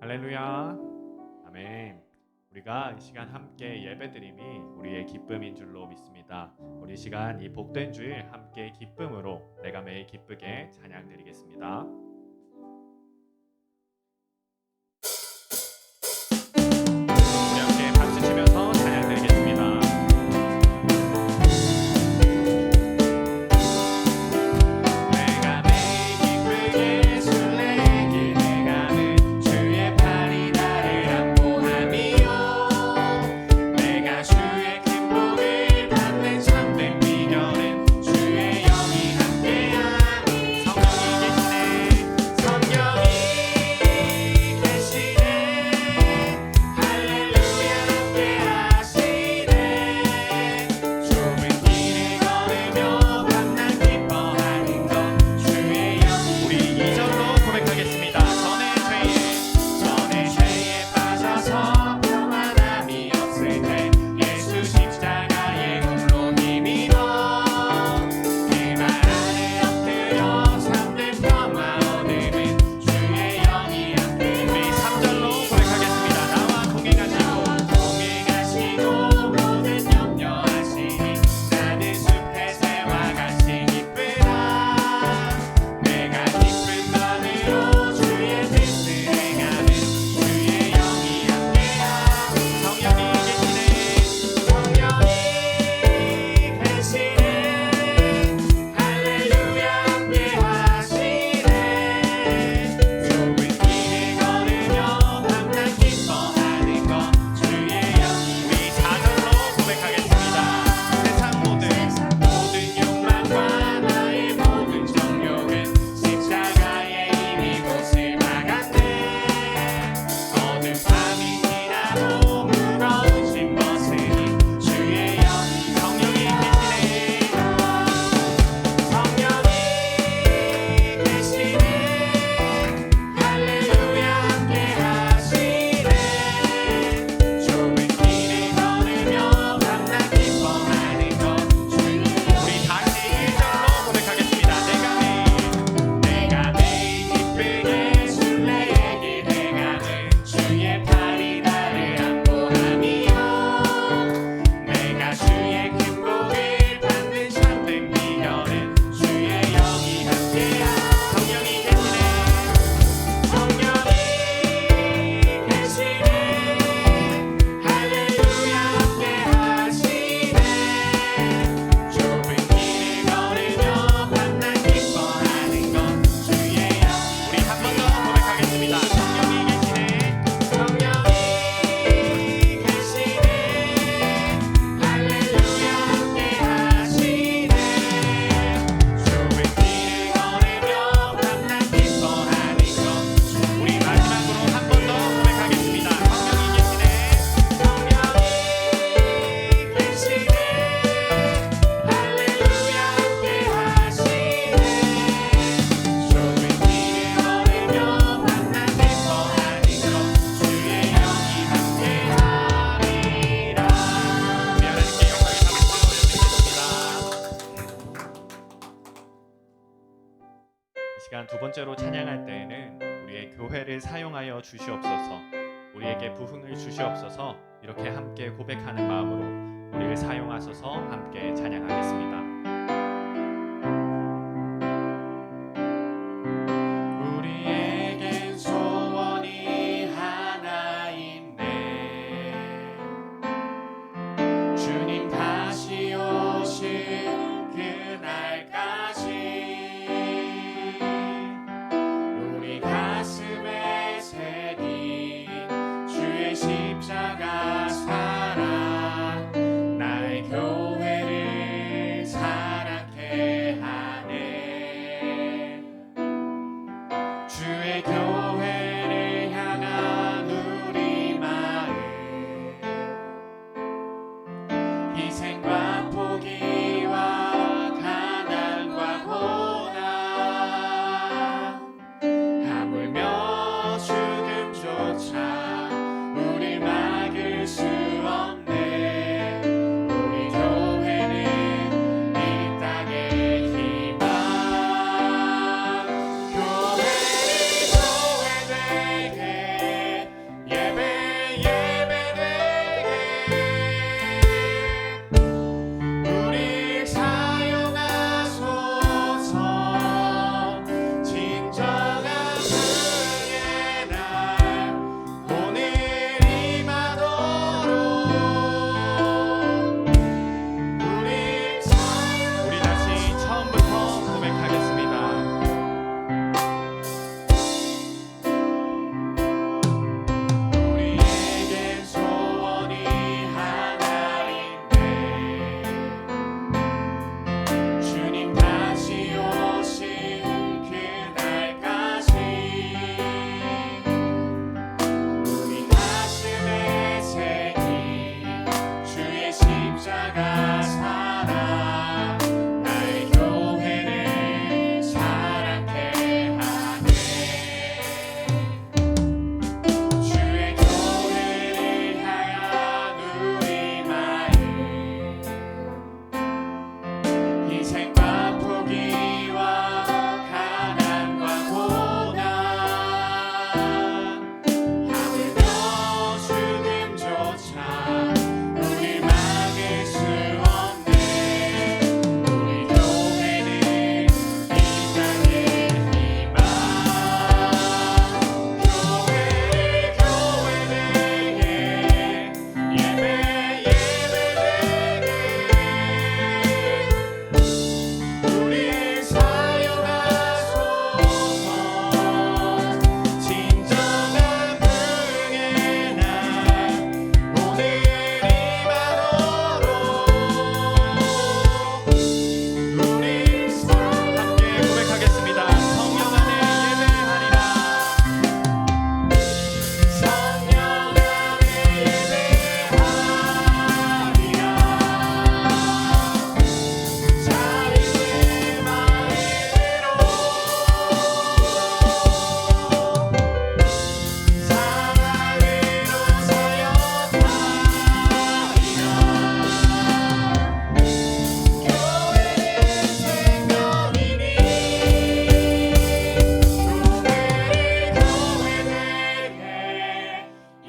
할렐루야. 아멘. 우리가 이 시간 함께 예배드림이 우리의 기쁨인 줄로 믿습니다. 우리 시간 이 복된 주일 함께 기쁨으로 내가 매일 기쁘게 찬양드리겠습니다. 두 번째로 찬양할 때에는 우리의 교회를 사용하여 주시옵소서, 우리에게 부흥을 주시옵소서 이렇게 함께 고백하는 마음으로 우리를 사용하셔서 함께 찬양하겠습니다.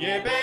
Yippee!